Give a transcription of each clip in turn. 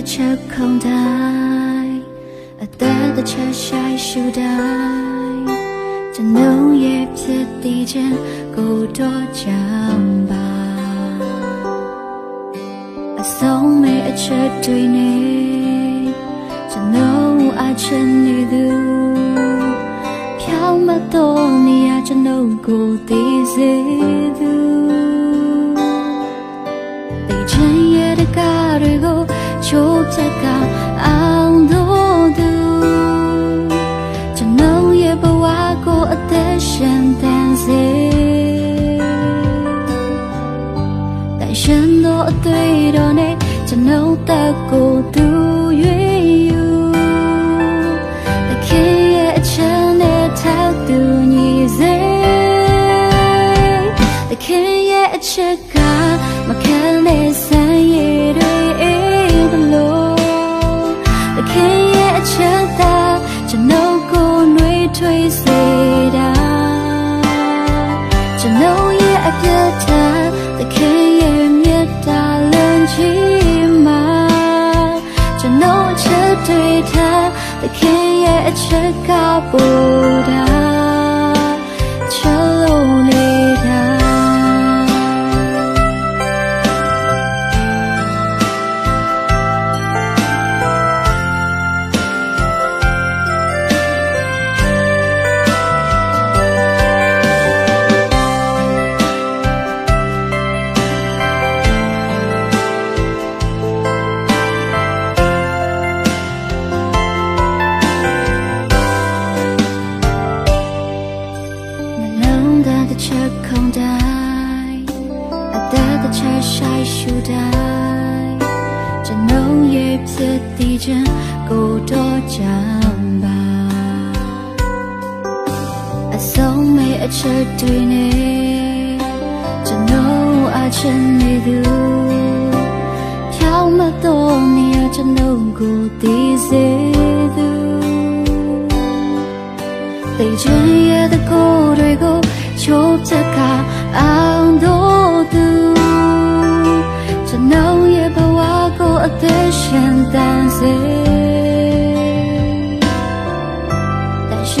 နှလုံးသားတစ်ချက်ခုန်တိုင်းအသက်တစ်ချက်ရှိုက်ရှူတိုင်းကျွန်ုပ်ရဲ့ဖြစ်တည်ခြင်းကိုတော့ကြောင်ပါအဆုံးမဲ့အချက်တွေနဲ့ ချိုးဖြတ်ကအောင်လို့သူကျွန်ုပ်ရဲ့ဘဝကိုအသက်ရှင်တန်စေတန်ရှင်သောအသွေးတော်နဲ့ကျွန်ုပ်တက်ကိုသူရွေယူတခင်ရဲ့အချမ်းနဲ့ထပ်သူညီစေ The king yeah a check my can listen yeah you know yeah a good time The king yeah မြတ်တာလမ်းကြီးမှာ you know ချက်တွေထား The king yeah a check ကပူတာ ချက်ခုန်တိုင်းအသက်တစ်ချက်ရှိုက်ရှူတိုင်းကျွန်ုပ်ရဲ့ဖြစ်တည်ခြင်းကိုတော့ကြောင်ပါအဆုံးမဲ့အချက်တွေနဲ့ကျွန်ုပ်အချင်နေသူဖြောင်းမတော့နေရကျွန်ုပ်ကိုသိစေသူသိချင်ရတဲ့ကို ယ်တွေကိုချိုးချက်ကအောင်တော့သူကျွန်ုပ်ရဲ့ဘဝကိုအသက်ရှင်တန်စေတန်ရှ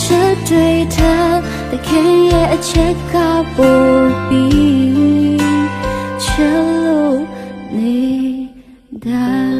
ချက်တွေထသခင်ရဲ့အချက်ကပို့ပြီးချလို့နေတိုင်း